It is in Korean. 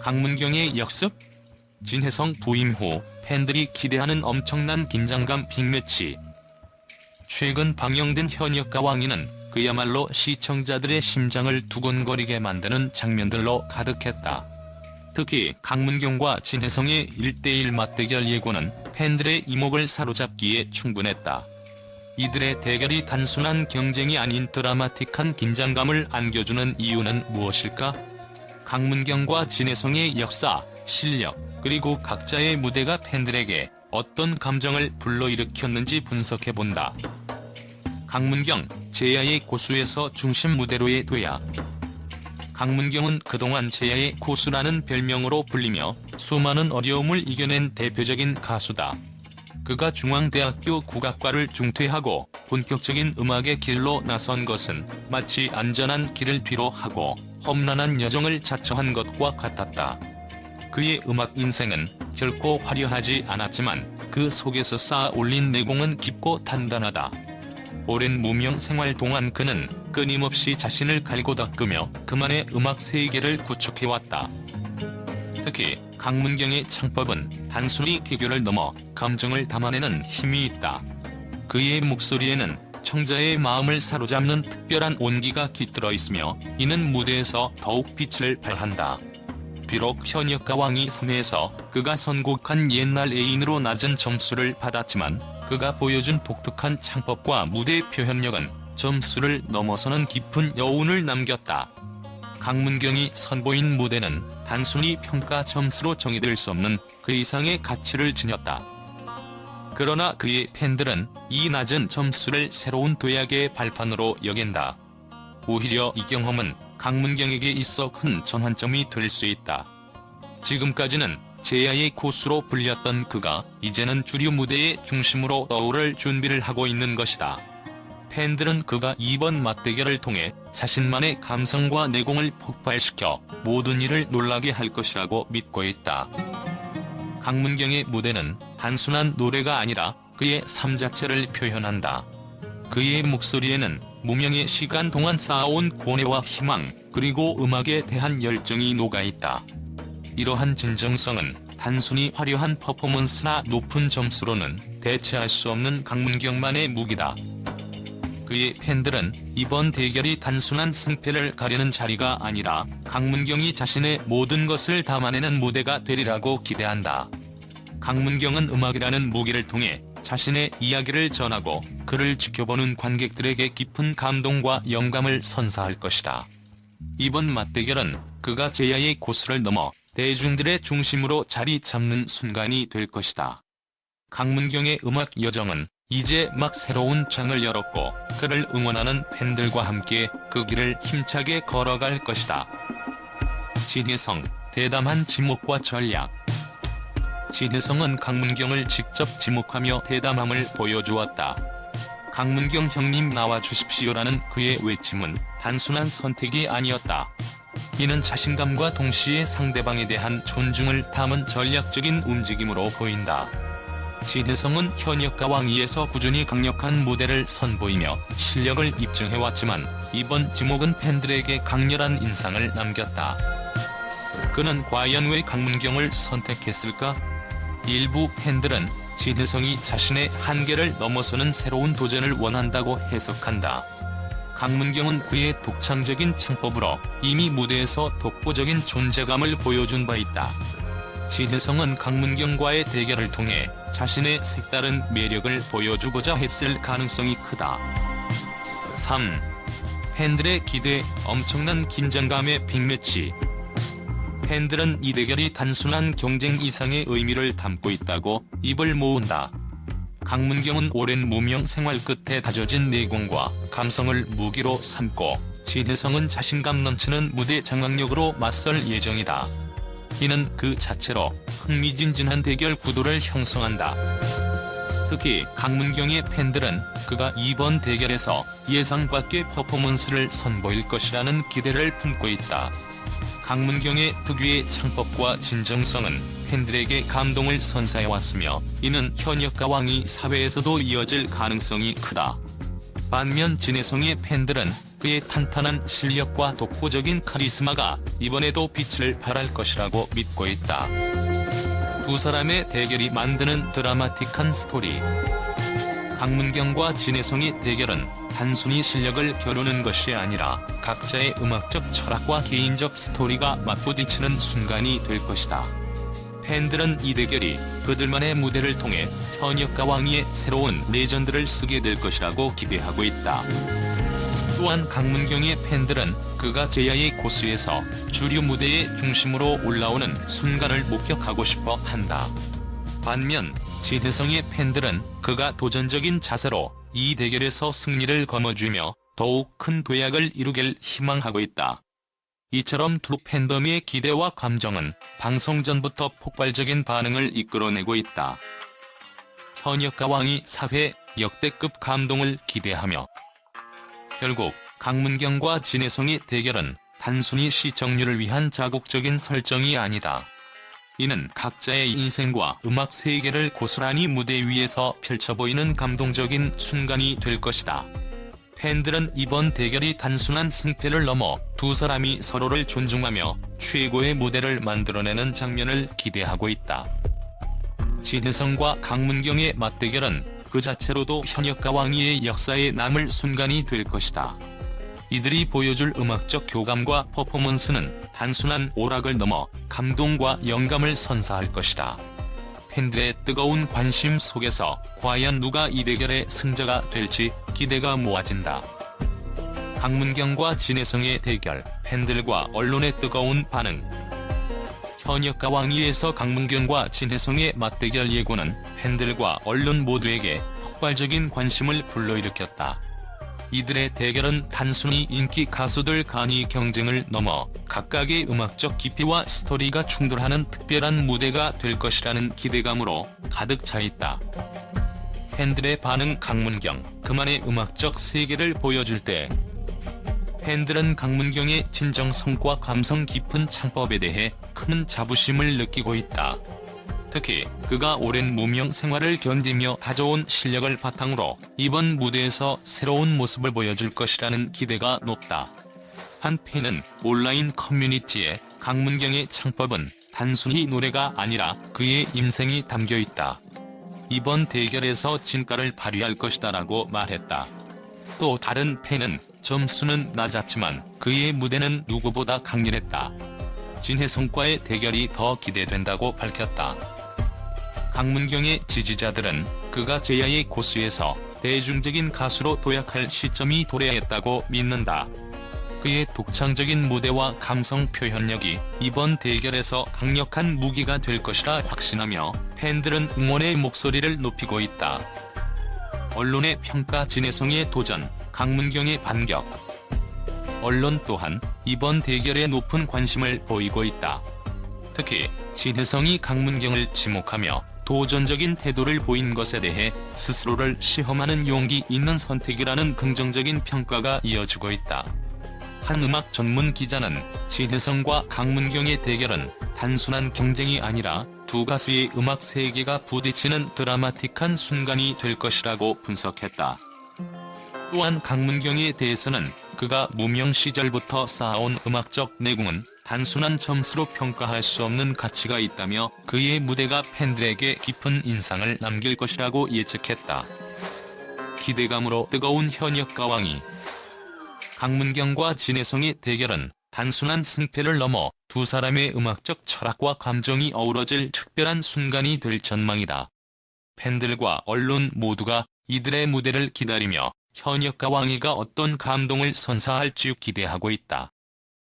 강문경의 역습? 진혜성 부임 후 팬들이 기대하는 엄청난 긴장감 빅매치. 최근 방영된 현역가 왕이는 그야말로 시청자들의 심장을 두근거리게 만드는 장면들로 가득했다. 특히 강문경과 진혜성의 1대1 맞대결 예고는 팬들의 이목을 사로잡기에 충분했다. 이들의 대결이 단순한 경쟁이 아닌 드라마틱한 긴장감을 안겨주는 이유는 무엇일까? 강문경과 진혜성의 역사, 실력, 그리고 각자의 무대가 팬들에게 어떤 감정을 불러일으켰는지 분석해본다. 강문경, 제야의 고수에서 중심 무대로의 도야. 강문경은 그동안 제야의 고수라는 별명으로 불리며 수많은 어려움을 이겨낸 대표적인 가수다. 그가 중앙대학교 국악과를 중퇴하고 본격적인 음악의 길로 나선 것은 마치 안전한 길을 뒤로 하고 험난한 여정을 자처한 것과 같았다. 그의 음악 인생은 결코 화려하지 않았지만 그 속에서 쌓아 올린 내공은 깊고 단단하다. 오랜 무명 생활 동안 그는 끊임없이 자신을 갈고 닦으며 그만의 음악 세계를 구축해왔다. 특히 강문경의 창법은 단순히 기교를 넘어 감정을 담아내는 힘이 있다. 그의 목소리에는 청자의 마음을 사로잡는 특별한 온기가 깃들어 있으며 이는 무대에서 더욱 빛을 발한다. 비록 현역 가왕이 3회에서 그가 선곡한 옛날 애인으로 낮은 점수를 받았지만 그가 보여준 독특한 창법과 무대 표현력은 점수를 넘어서는 깊은 여운을 남겼다. 강문경이 선보인 무대는 단순히 평가 점수로 정의될 수 없는 그 이상의 가치를 지녔다. 그러나 그의 팬들은 이 낮은 점수를 새로운 도약의 발판으로 여긴다. 오히려 이 경험은 강문경에게 있어 큰 전환점이 될 수 있다. 지금까지는 제야의 고수로 불렸던 그가 이제는 주류 무대의 중심으로 떠오를 준비를 하고 있는 것이다. 팬들은 그가 이번 맞대결을 통해 자신만의 감성과 내공을 폭발시켜 모든 이를 놀라게 할 것이라고 믿고 있다. 강문경의 무대는 단순한 노래가 아니라 그의 삶 자체를 표현한다. 그의 목소리에는 무명의 시간 동안 쌓아온 고뇌와 희망, 그리고 음악에 대한 열정이 녹아있다. 이러한 진정성은 단순히 화려한 퍼포먼스나 높은 점수로는 대체할 수 없는 강문경만의 무기다. 그의 팬들은 이번 대결이 단순한 승패를 가려는 자리가 아니라 강문경이 자신의 모든 것을 담아내는 무대가 되리라고 기대한다. 강문경은 음악이라는 무기를 통해 자신의 이야기를 전하고 그를 지켜보는 관객들에게 깊은 감동과 영감을 선사할 것이다. 이번 맞대결은 그가 제야의 고수를 넘어 대중들의 중심으로 자리 잡는 순간이 될 것이다. 강문경의 음악 여정은 이제 막 새로운 장을 열었고 그를 응원하는 팬들과 함께 그 길을 힘차게 걸어갈 것이다. 진혜성, 대담한 지목과 전략 진혜성은 강문경을 직접 지목하며 대담함을 보여주었다. 강문경 형님 나와주십시오라는 그의 외침은 단순한 선택이 아니었다. 이는 자신감과 동시에 상대방에 대한 존중을 담은 전략적인 움직임으로 보인다. 진혜성은 현역 가왕이에서 꾸준히 강력한 무대를 선보이며 실력을 입증해왔지만 이번 지목은 팬들에게 강렬한 인상을 남겼다. 그는 과연 왜 강문경을 선택했을까? 일부 팬들은 진혜성이 자신의 한계를 넘어서는 새로운 도전을 원한다고 해석한다. 강문경은 그의 독창적인 창법으로 이미 무대에서 독보적인 존재감을 보여준 바 있다. 진혜성은 강문경과의 대결을 통해 자신의 색다른 매력을 보여주고자 했을 가능성이 크다. 3. 팬들의 기대, 엄청난 긴장감의 빅매치. 팬들은 이 대결이 단순한 경쟁 이상의 의미를 담고 있다고 입을 모은다. 강문경은 오랜 무명 생활 끝에 다져진 내공과 감성을 무기로 삼고 진혜성은 자신감 넘치는 무대 장악력으로 맞설 예정이다. 이는 그 자체로 흥미진진한 대결 구도를 형성한다. 특히 강문경의 팬들은 그가 이번 대결에서 예상 밖의 퍼포먼스를 선보일 것이라는 기대를 품고 있다. 강문경의 특유의 창법과 진정성은 팬들에게 감동을 선사해왔으며 이는 현역 가 왕이 사회에서도 이어질 가능성이 크다. 반면 진혜성의 팬들은 그의 탄탄한 실력과 독보적인 카리스마가 이번에도 빛을 발할 것이라고 믿고 있다. 두 사람의 대결이 만드는 드라마틱한 스토리. 강문경과 진혜성의 대결은 단순히 실력을 겨루는 것이 아니라 각자의 음악적 철학과 개인적 스토리가 맞부딪히는 순간이 될 것이다. 팬들은 이 대결이 그들만의 무대를 통해 현역과 왕위의 새로운 레전드를 쓰게 될 것이라고 기대하고 있다. 또한 강문경의 팬들은 그가 제야의 고수에서 주류 무대의 중심으로 올라오는 순간을 목격하고 싶어 한다. 반면 진혜성의 팬들은 그가 도전적인 자세로 이 대결에서 승리를 거머쥐며 더욱 큰 도약을 이루길 희망하고 있다. 이처럼 두 팬덤의 기대와 감정은 방송 전부터 폭발적인 반응을 이끌어내고 있다. 현역 가 왕이 사회 역대급 감동을 기대하며 결국 강문경과 진혜성의 대결은 단순히 시청률을 위한 자극적인 설정이 아니다. 이는 각자의 인생과 음악 세계를 고스란히 무대 위에서 펼쳐 보이는 감동적인 순간이 될 것이다. 팬들은 이번 대결이 단순한 승패를 넘어 두 사람이 서로를 존중하며 최고의 무대를 만들어내는 장면을 기대하고 있다. 진혜성과 강문경의 맞대결은 그 자체로도 현역가 왕위의 역사에 남을 순간이 될 것이다. 이들이 보여줄 음악적 교감과 퍼포먼스는 단순한 오락을 넘어 감동과 영감을 선사할 것이다. 팬들의 뜨거운 관심 속에서 과연 누가 이 대결의 승자가 될지 기대가 모아진다. 강문경과 진혜성의 대결, 팬들과 언론의 뜨거운 반응. 현역 가 왕위에서 강문경과 진혜성의 맞대결 예고는 팬들과 언론 모두에게 폭발적인 관심을 불러일으켰다. 이들의 대결은 단순히 인기 가수들 간이 경쟁을 넘어 각각의 음악적 깊이와 스토리가 충돌하는 특별한 무대가 될 것이라는 기대감으로 가득 차 있다. 팬들의 반응 강문경, 그만의 음악적 세계를 보여줄 때 팬들은 강문경의 진정성과 감성 깊은 창법에 대해 큰 자부심을 느끼고 있다. 특히 그가 오랜 무명 생활을 견디며 다져온 실력을 바탕으로 이번 무대에서 새로운 모습을 보여줄 것이라는 기대가 높다. 한 팬은 온라인 커뮤니티에 강문경의 창법은 단순히 노래가 아니라 그의 인생이 담겨 있다. 이번 대결에서 진가를 발휘할 것이다 라고 말했다. 또 다른 팬은 점수는 낮았지만 그의 무대는 누구보다 강렬했다. 진혜성과의 대결이 더 기대된다고 밝혔다. 강문경의 지지자들은 그가 제야의 고수에서 대중적인 가수로 도약할 시점이 도래했다고 믿는다. 그의 독창적인 무대와 감성 표현력이 이번 대결에서 강력한 무기가 될 것이라 확신하며 팬들은 응원의 목소리를 높이고 있다. 언론의 평가 진혜성의 도전, 강문경의 반격. 언론 또한 이번 대결에 높은 관심을 보이고 있다. 특히 진혜성이 강문경을 지목하며 도전적인 태도를 보인 것에 대해 스스로를 시험하는 용기 있는 선택이라는 긍정적인 평가가 이어지고 있다. 한 음악 전문 기자는 진혜성과 강문경의 대결은 단순한 경쟁이 아니라 두 가수의 음악 세계가 부딪히는 드라마틱한 순간이 될 것이라고 분석했다. 또한 강문경에 대해서는 그가 무명 시절부터 쌓아온 음악적 내공은 단순한 점수로 평가할 수 없는 가치가 있다며 그의 무대가 팬들에게 깊은 인상을 남길 것이라고 예측했다. 기대감으로 뜨거운 현역 가 왕이 강문경과 진혜성의 대결은 단순한 승패를 넘어 두 사람의 음악적 철학과 감정이 어우러질 특별한 순간이 될 전망이다. 팬들과 언론 모두가 이들의 무대를 기다리며 현역가 왕이가 어떤 감동을 선사할지 기대하고 있다.